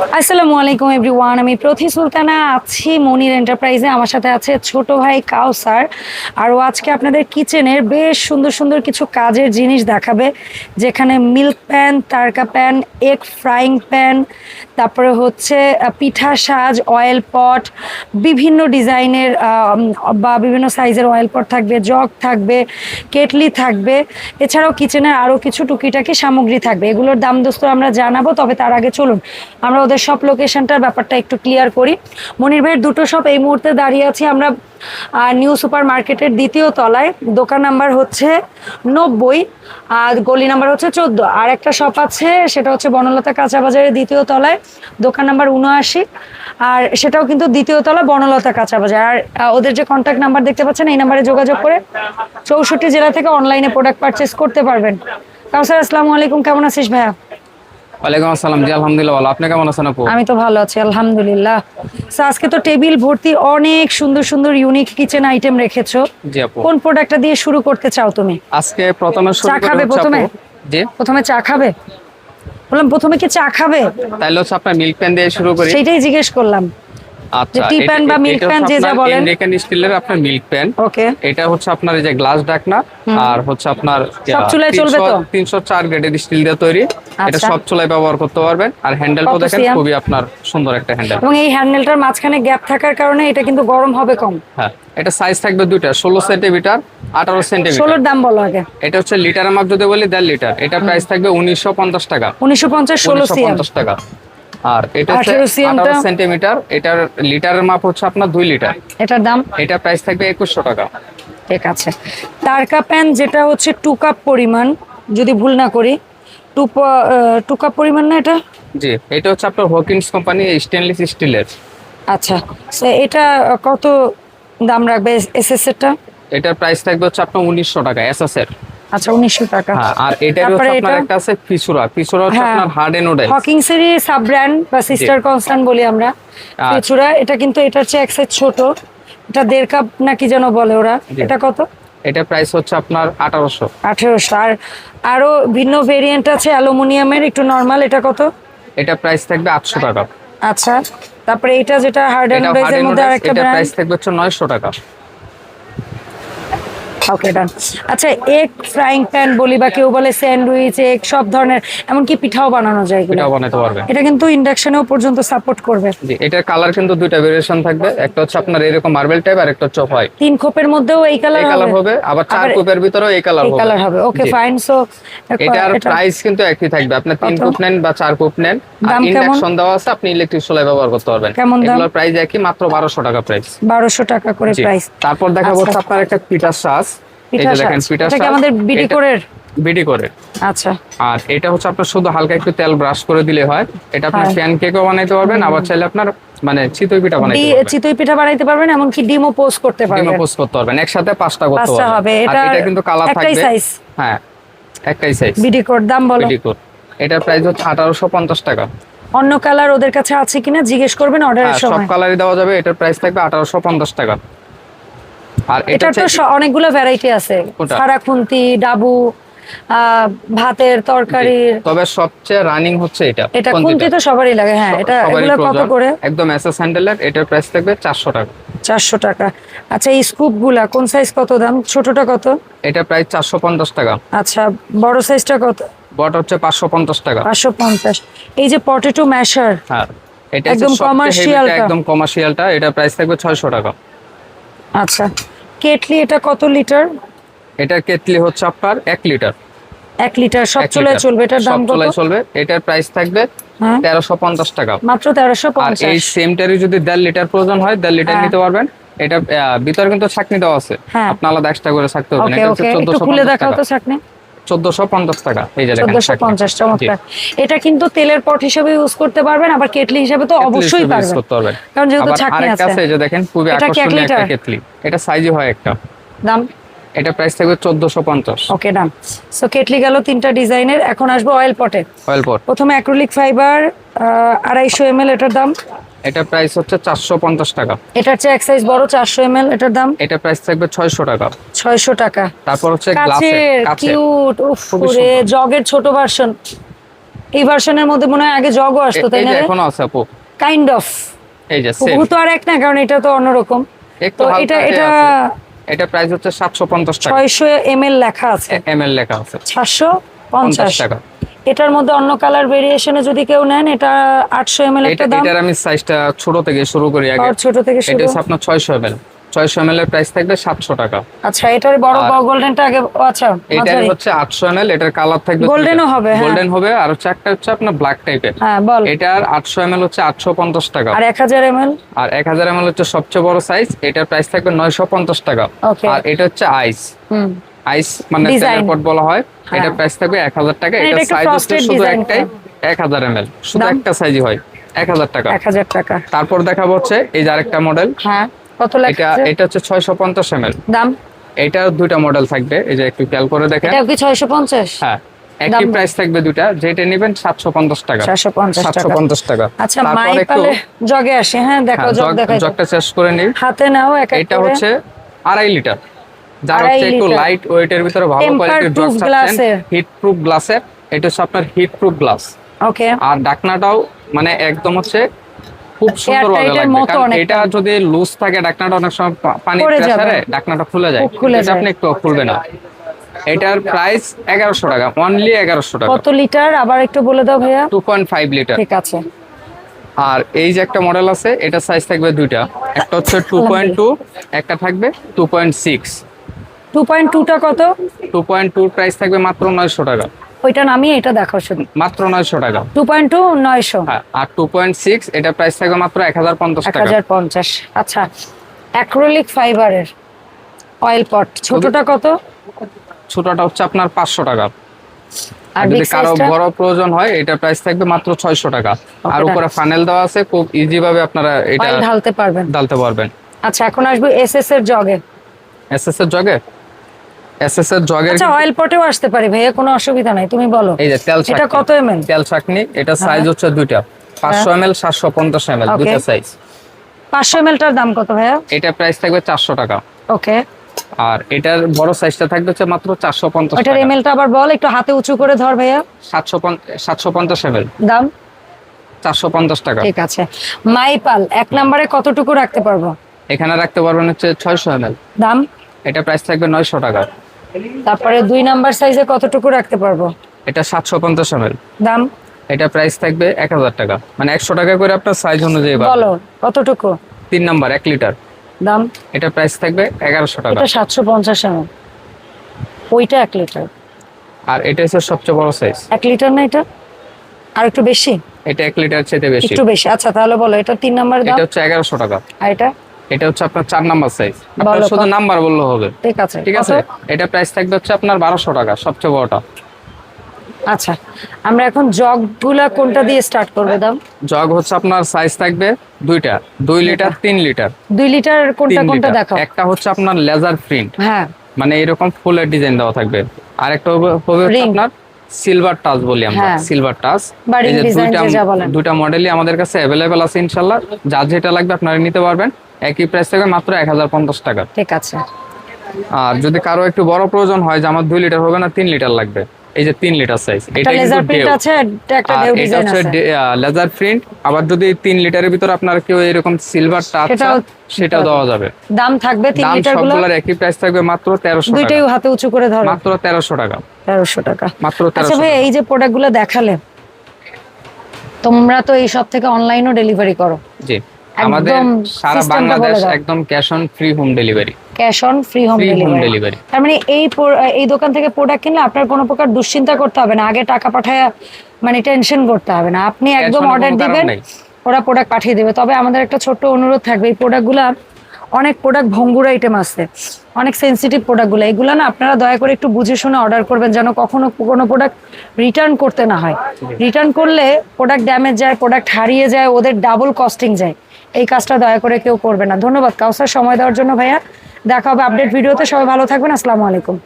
আসসালামু আলাইকুম এভরিওয়ান আমি প্রথি সুলতানা আছি মনির এন্টারপ্রাইজে। আমার সাথে আছে ছোট ভাই কাউসার। আর আজকে আপনাদের কিচেনের বেশ সুন্দর সুন্দর কিছু কাজের জিনিস দেখাবে, যেখানে মিল্ক প্যান, তারকা প্যান, এগ ফ্রাইং প্যান তারপরে হচ্ছে পিঠা সাজ অয়েল পট বিভিন্ন ডিজাইনের বা বিভিন্ন সাইজের অয়েল পট থাকবে জগ থাকবে, কেটলি থাকবে। এছাড়াও কিচেনের আরও কিছু টুকিটাকি সামগ্রী থাকবে। এগুলোর দাম দোস্ত আমরা জানাব, তবে তার আগে চলুন, আমরা ওদের সব লোকেশনটার ব্যাপারটা একটু ক্লিয়ার করি। মনির ভাইয়ের দুটো শপ এই মুহূর্তে দাঁড়িয়ে আছি আমরা নিউ সুপার মার্কেটের দ্বিতীয় তলায়। দোকান নাম্বার হচ্ছে নব্বই, আর গলি নাম্বার হচ্ছে চোদ্দ। আর একটা শপ আছে, সেটা হচ্ছে বনলতা কাঁচা বাজারের দ্বিতীয় তলায়। দোকান নাম্বার উনআশি। আর সেটাও কিন্তু দ্বিতীয় তলা বনলতা কাঁচা বাজার আর ওদের যে কন্ট্যাক্ট নাম্বার দেখতে পাচ্ছেন এই নাম্বারে যোগাযোগ করে চৌষট্টি জেলা থেকে অনলাইনে প্রোডাক্ট পারচেস করতে পারবেন। কাউসার আসসালামু আলাইকুম। কেমন আছিস ভাইয়া? ওয়ালাইকুম আসসালাম জি আলহামদুলিল্লাহ ভালো। আপনি কেমন আছেন আপু? আমি তো ভালো আছি আলহামদুলিল্লাহ। আজকে তো টেবিল ভর্তি অনেক সুন্দর সুন্দর ইউনিক কিচেন আইটেম রেখেছো। জি আপু। কোন প্রোডাক্টটা দিয়ে শুরু করতে চাও তুমি? আজকে প্রথমে শুরু? জি। প্রথমে চা খাবে? বললাম প্রথমে কি চা খাবে? তাইলে হচ্ছে আপনার মিল্ক প্যান দিয়ে শুরু করি। সেইটাই জিজ্ঞেস করলাম। আচ্ছা tea pan বা milk pan যে যা বলেন। আমেরিকান স্টিলের আপনার মিল্ক প্যান ওকে এটা হচ্ছে আপনার এই যে গ্লাস ডাকনা আর হচ্ছে আপনার সব চুলায় চলবে তো? তিনশো চার গ্রেডের স্টিল দিয়ে তৈরি। এটা আচ্ছা। সব চুলায় ব্যবহার করতে পারবেন। আর হ্যান্ডেলটা দেখেন খুবই আপনার সুন্দর একটা হ্যান্ডেল এবং এই হ্যান্ডেলটার মাঝখানে গ্যাপ থাকার কারণে এটা কিন্তু গরম হবে কম। হ্যাঁ এটা সাইজ থাকবে দুইটা ষোলো সেন্টিমিটার আঠারো সেন্টিমিটার। ষোলোর দাম বলো আগে। এটা হচ্ছে লিটারের মাপ যদি বলি দেড় লিটার। এটা প্রাইস থাকবে উনিশশো পঞ্চাশ টাকা। উনিশশো পঞ্চাশ ষোলো উনিশশো সিএম পঞ্চাশ টাকা। আর এটা হচ্ছে 18 CM সেন্টিমিটার। এটার লিটারের মাপ হচ্ছে আপনার দুই লিটার। এটার দাম? এটা প্রাইস থাকবে একুশশো টাকা। ঠিক আছে। তারকা প্যান যেটা হচ্ছে টু কাপ পরিমাণ যদি ভুল না করি। টু টু কাপ পরিমাণ না এটা? জি এটা হচ্ছে আপনার হকিন্স কোম্পানি স্টেনলেস স্টিলের আচ্ছা। এটা কত দাম রাখবে এসএস এরটা এটার প্রাইস থাকবে হচ্ছে আপনার উনিশশো টাকা এসএস এর আচ্ছা উনিশশো টাকা। হ্যাঁ আর এটার হচ্ছে আপনার একটা আছে ফিসুরা ফিসুরা হচ্ছে হ্যাঁ। আপনার হার্ড সাব ব্র্যান্ড বা সিস্টার কনস্ট্যান্ট বলি আমরা। আচ্ছা। পিছুরা এটা কিন্তু এটার চেয়ে এক size ছোট। এটা দেড় কাপ নাকি যেন বলে ওরা। এটা কত? এটা প্রাইস হচ্ছে আপনার আঠারোশো। আঠেরোশো। আর আরও ভিন্ন ভেরিয়েন্ট আছে অ্যালুমিনিয়ামের একটু নর্মাল এটা কত? এটা প্রাইস থাকবে আটশো টাকা। আচ্ছা। তারপরে এটা যেটা হার্ড এটা এর মধ্যে আরেকটা এটা প্রাইস থাকবে হচ্ছে নয়শো টাকা। ওকে ডান। আচ্ছা এগ ফ্রাইং প্যান বলি বা কেউ বলে স্যান্ডউইচ এগ সব ধরনের এমনকি পিঠাও বানানো যায় এগুলো। এটাও বানাতে পারবেন এটা কিন্তু ইন্ডাকশনেও পর্যন্ত সাপোর্ট করবে। জি এটার কালার কিন্তু দুইটা ভেরিয়েশন থাকবে। একটা হচ্ছে আপনার এরকম মার্বেল টাইপ আর একটা হচ্ছে হোয়াইট তিন খোপের মধ্যেও এই কালার এই কালার হবে। হবে আবার চার কুপের ভিতরেও এই কালার এই হবে। কালার হবে। ওকে ফাইন সো এটার প্রাইস কিন্তু একই থাকবে। আপনি তিন কত? নেন বা চার কুপ নেন আর? ইন্ডাকশন দেওয়া আছে আপনি ইলেকট্রিক চুলায় ব্যবহার করতে পারবেন। কেমন দাম? এগুলোর প্রাইস একই মাত্র বারোশো টাকা প্রাইস বারোশো টাকা করে প্রাইস তারপর দেখা আচ্ছা। হচ্ছে আপনার একটা পিঠার শ্বাস দেখেন এটা আমাদের করে আচ্ছা। আর এটা হচ্ছে আপনার শুধু হালকা একটু তেল ব্রাশ করে দিলে হয়। এটা আপনি বানাইতে পারবেন আবার চাইলে আপনার মানে চিতই পিঠা বানাইতে পারবেন। চিতই পিঠা বানাইতে পারবেন এমনকি ডিমও পোস্ট করতে ডিমও পোস্ট করতে পারবেন। একসাথে পাঁচটা করতে হবে। এটা এটা কিন্তু কালার থাকবে। হ্যাঁ একটাই সাইজ বিডি কোড দাম বলো। বিডি কোড প্রাইস হচ্ছে আঠারোশো পঞ্চাশ টাকা। অন্য কালার ওদের কাছে আছে কিনা জিজ্ঞেস করবেন অর্ডারের হ্যাঁ, সব কালারই দেওয়া যাবে। এটার প্রাইস থাকবে আঠারোশো পঞ্চাশ টাকা। আর এটা তো অনেকগুলো ভ্যারাইটি আছে। কোনটা? খুন্তি ডাবু ভাতের তরকারির তবে সবচেয়ে রানিং হচ্ছে এটা এটা খুন্তি তো সবারই লাগে হ্যাঁ এটা এগুলো কত করে? একদম এসএস হ্যান্ডেলের এটার প্রাইস থাকবে চারশো টাকা। চারশো টাকা। আচ্ছা এই স্কুপগুলা কোন সাইজ কত দাম? ছোটটা কত? এটা প্রাইস চারশো পঞ্চাশ টাকা। আচ্ছা বড় সাইজটা কত? বট হচ্ছে পাঁচশো পঞ্চাশ টাকা। পাঁচশো পঞ্চাশ। এই যে পটেটো ম্যাশার হ্যাঁ এটা একদম হচ্ছে সবচেয়ে commercial heavy টা, টা। একদম কমার্শিয়ালটা এটা প্রাইস থাকবে ছয়শো টাকা। আচ্ছা। কেটলি এটা কত লিটার? এটা কেটলি হচ্ছে আপনার এক লিটার। এক লিটার সব চলে চলবে এটার দাম কত? চলবে। এটার প্রাইস থাকবে হ্যাঁ। তেরোশো পঞ্চাশ টাকা। মাত্র তেরোশো আর এই পঞ্চাশ সেমটারই যদি দেড় লিটার প্রয়োজন হয় দেড় লিটার হ্যাঁ। নিতে পারবেন। এটা ভিতরে কিন্তু ছাকনি দেওয়া আছে। আপনার আপনি আলাদা এক্সট্রা করে ছাকতে হবে না। এটা হচ্ছে চোদ্দশো পঞ্চাশ টাকা। তো চাকনি চোদ্দশো পঞ্চাশ টাকা এই যে দেখেন চোদ্দশো ছাকনি। পঞ্চাশ জি। চমৎকার এটা কিন্তু তেলের পট হিসেবে ইউজ করতে পারবেন আবার কেটলি হিসেবে তো অবশ্যই পারবেন। কারণ যেহেতু ছাকনি আছে। আছে এই যে দেখেন খুবই আকর্ষণীয় একটা কেটলি। এটা সাইজই হয় একটা। দাম? এটা প্রাইস থাকবে চোদ্দশো পঞ্চাশ। ওকে ডান সো কেটলি গেল তিনটা ডিজাইনের। এখন আসব অয়েল পটে অয়েল পট প্রথমে অ্যাক্রিলিক ফাইবার আড়াইশো এম এটার দাম। এটা প্রাইস হচ্ছে চারশো পঞ্চাশ টাকা। এটার চেয়ে এক সাইজ বড় চারশো এম এটার দাম? এটা প্রাইস থাকবে ছয়শো টাকা। ছয়শো টাকা। তারপর হচ্ছে গ্লাসের কিউট উফ রে জগের ছোট ভার্সন এই ভার্সনের মধ্যে মনে হয় আগে জগও আসতো তাই না এখনও আছে আপু। কাইন্ড অফ এই যে সেম তো আর এক না কারণ এটা তো অন্যরকম। তো এটা এটা এটা প্রাইস হচ্ছে সাতশো পঞ্চাশ টাকা। ছয়শো এম এল লেখা আছে। এল লেখা আছে। সাতশো পঞ্চাশ। পঞ্চাশ টাকা। এটার মধ্যে অন্য কালার ভেরিয়েশনে যদি কেউ নেন এটা আটশো এম এল এটা একটা দাম। এটার আমি সাইজটা ছোট থেকে শুরু করি আগে। আর ছোট থেকে এটা শুরু? হচ্ছে আপনার ছয়শো এম এল ছয়শো এম এর প্রাইস থাকবে সাতশো টাকা। আচ্ছা এটার বড় গোল্ডেনটা আগে আচ্ছা মাঝারি। হচ্ছে আটশো এম এল এটার কালার থাকবে Golden ও হবে, হ্যাঁ। গোল্ডেন হবে আর হচ্ছে একটা হচ্ছে আপনার ব্ল্যাক টাইপের হ্যাঁ বল। এটার আটশো এম এল হচ্ছে আটশো পঞ্চাশ টাকা। আর এক হাজার এম আর এক হাজার এম হচ্ছে সবচেয়ে বড় সাইজ এটার প্রাইস থাকবে নয়শো পঞ্চাশ টাকা। আর এটা হচ্ছে আইস হুম। আইস মানে পট বলা হয় হ্যাঁ। এটা প্রাইস থাকবে এক হাজার টাকা মানে এটা এটা সাইজ হচ্ছে শুধু একটাই এক হাজার এম এল শুধু একটা সাইজই হয় এক হাজার টাকা। এক হাজার টাকা। তারপর দেখাবো হচ্ছে এই যে আরেকটা মডেল হ্যাঁ কত এটা লেখা এটা হচ্ছে ছয়শো পঞ্চাশ এম এল দাম? এটা দুইটা মডেল থাকবে এই যে একটু খেয়াল করে দেখেন। এটা কি ছয়শো পঞ্চাশ? হ্যাঁ একই? প্রাইস থাকবে দুইটা যেটা নেবেন সাতশো পঞ্চাশ টাকা। সাতশো পঞ্চাশ সাতশো টাকা পঞ্চাশ টাকা। আচ্ছা মাই পালে জগে আসে হ্যাঁ দেখো হ্যাঁ, জগ দেখাই জগটা শেষ করে নিই। হাতে নাও এক এটা হচ্ছে আড়াই লিটার। যার হচ্ছে একটু লাইট ওয়েটের ভিতরে ভালো কোয়ালিটির চাচ্ছেন এর। হিট প্রুফ গ্লাসের এটা হচ্ছে আপনার হিট প্রুফ গ্লাস ওকে আর ডাকনাটাও মানে একদম হচ্ছে খুব সুন্দর ভাবে লাগবে। কারণ এটা যদি লুজ থাকে ডাকনাটা অনেক সময় পা- পানির প্রেসারে ডাকনাটা খুলে যায়। এটা আপনি একটু খুলবে না। এটার প্রাইস এগারোশো টাকা। অনলি এগারোশো টাকা। কত লিটার আবার একটু বলে দাও ভাইয়া। টু পয়েন্ট ফাইভ লিটার ঠিক আছে। আর এই যে একটা মডেল আছে এটা সাইজ থাকবে দুইটা। একটা হচ্ছে টু পয়েন্ট টু একটা থাকবে two point six two point টুটা কত? টু পয়েন্ট টু প্রাইস থাকবে মাত্র নয়শো টাকা। ওইটা নামিয়ে এটা দেখো শুধু মাত্র নয়শো টাকা। টু পয়েন্ট টু নয়শো। হ্যাঁ আর টু পয়েন্ট সিক্স এটা প্রাইস থাকবে মাত্র এক হাজার পঞ্চাশ এক টাকা হাজার পঞ্চাশ। আচ্ছা অ্যাক্রোলিক ফাইবারের অয়েল পট ছোটটা কত? ছোটটা হচ্ছে আপনার পাঁচশো টাকা। আর আর যদি কারও বড় প্রয়োজন হয় এটা প্রাইস থাকবে মাত্র ছয়শো টাকা। আর উপরে ফানেল দেওয়া আছে খুব ইজি ভাবে আপনারা এটা ঢালতে পারবেন। ডালতে পারবেন। আচ্ছা এখন আসবে এর জগে। এর জগে? এস এস এর জগের আচ্ছা অয়েল পটেও আসতে পারে ভাইয়া কোনো অসুবিধা নাই তুমি বলো। এই যে তেল এটা কত এমএল তেল চাকনি এটা সাইজ হচ্ছে দুইটা। পাঁচশো এম এল সাতশো পঞ্চাশ এম দুইটা সাইজ পাঁচশো এমএলটার দাম কত ভাইয়া? এটা প্রাইস থাকবে চারশো টাকা। ওকে আর এটার বড় সাইজটা থাকবে হচ্ছে মাত্র চারশো পঞ্চাশ ওইটার টাকা। এমএলটা আবার বল একটু হাতে উঁচু করে ধর ভাইয়া। সাতশো সাতশো পঞ্চাশ এম দাম? চারশো পঞ্চাশ টাকা। ঠিক আছে। মাইপাল এক নম্বরে কতটুকু রাখতে পারব? এখানে রাখতে পারবেন হচ্ছে ছয়শো এম এল দাম? এটা প্রাইস থাকবে নয়শো টাকা। তারপরে দুই নাম্বার সাইজে কতটুকু রাখতে পারব? এটা সাতশো পঞ্চাশ এম এল দাম? এটা প্রাইস থাকবে এক হাজার টাকা। মানে একশো টাকা করে আপনার সাইজ অনুযায়ী বলো কতটুকু? তিন নাম্বার এক লিটার। দাম? এটা প্রাইস থাকবে এগারোশো টাকা। এটা সাতশো পঞ্চাশ এমএল ওইটা এক লিটার। আর এটা হচ্ছে সবচেয়ে বড় সাইজ এক লিটার না এটা? আর একটু বেশি? এটা এক লিটার চেয়ে বেশি। একটু বেশি। আচ্ছা তাহলে বলো এটা তিন নাম্বার দাম? এটা হচ্ছে এগারোশো টাকা। আর এটা? এটা হচ্ছে আপনার চার নাম্বার সাইজ আপনার শুধু নাম্বার বললে হবে। ঠিক আছে। ঠিক আছে? এটা প্রাইস থাকবে হচ্ছে আপনার বারোশো টাকা সবচেয়ে বড়টা। আচ্ছা আমরা এখন জগগুলা কোনটা দিয়ে স্টার্ট করবে দাম? জগ হচ্ছে আপনার সাইজ থাকবে দুইটা। দুই লিটার তিন লিটার দুই লিটার কোনটা কোনটা দেখাও। একটা হচ্ছে আপনার লেজার প্রিন্ট হ্যাঁ। মানে এরকম ফুলের ডিজাইন দেওয়া থাকবে। আর একটা হবে হবে হচ্ছে আপনার সিলভার টাচ বলি আমরা হ্যাঁ। সিলভার টাচ বা ring design যে যা বলেন। দুইটা মডেলই আমাদের কাছে অ্যাভেলেবেল আছে ইনশাল্লাহ। যার যেটা লাগবে আপনারা নিতে পারবেন। একই প্রাইস থাকবে মাত্র এক হাজার পঞ্চাশ টাকা। ঠিক আছে। আর যদি কারও একটু বড় প্রয়োজন হয় যে আমার দুই লিটার হবে না তিন লিটার লাগবে। এই যে তিন লিটার সাইজ এটা লেজার প্রিন্ট। আছে একটা ডেউ এটা ডিজাইন আছে। লেজার প্রিন্ট আবার যদি তিন লিটারের ভিতর আপনার কেউ এরকম সিলভার টাচ সেটা দেওয়া যাবে। দাম থাকবে তিন লিটারগুলো সবগুলোর একই প্রাইস থাকবে মাত্র তেরোশো টাকা। দুইটাই হাতে উঁচু করে ধরো। মাত্র তেরোশো টাকা। তেরোশো টাকা। আচ্ছা ভাই এই যে প্রোডাক্টগুলো দেখালে তোমরা তো এই সব থেকে অনলাইনও ডেলিভারি করো। জি। আমাদের সারা বাংলাদেশ একদম cash on free home delivery cash on free home delivery তার মানে এই এই দোকান থেকে প্রোডাক্ট কিনলে আপনার কোনো প্রকার দুশ্চিন্তা করতে হবে না। আগে টাকা পাঠায় মানে টেনশন করতে হবে না। আপনি একদম অর্ডার দিবেন ওরা প্রোডাক্ট পাঠিয়ে দেবে। তবে আমাদের একটা ছোট্ট অনুরোধ থাকবে এই প্রোডাক্টগুলো অনেক প্রোডাক্ট ভঙ্গুর আইটেম আছে। অনেক সেন্সিটিভ প্রোডাক্টগুলো এগুলো না আপনারা দয়া করে একটু বুঝে শুনে অর্ডার করবেন যেন কখনো কোনো প্রোডাক্ট রিটার্ন করতে না হয়। রিটার্ন করলে প্রোডাক্ট ড্যামেজ যায় প্রোডাক্ট হারিয়ে যায়, ওদের ডাবল কস্টিং যায়। এই কাজটা দয়া করে কেউ করবে না। ধন্যবাদ। কাউসার সময় দেওয়ার জন্য ভাইয়া। দেখা হবে আপডেট ভিডিওতে সবাই ভালো থাকবেন। আসসালামু আলাইকুম।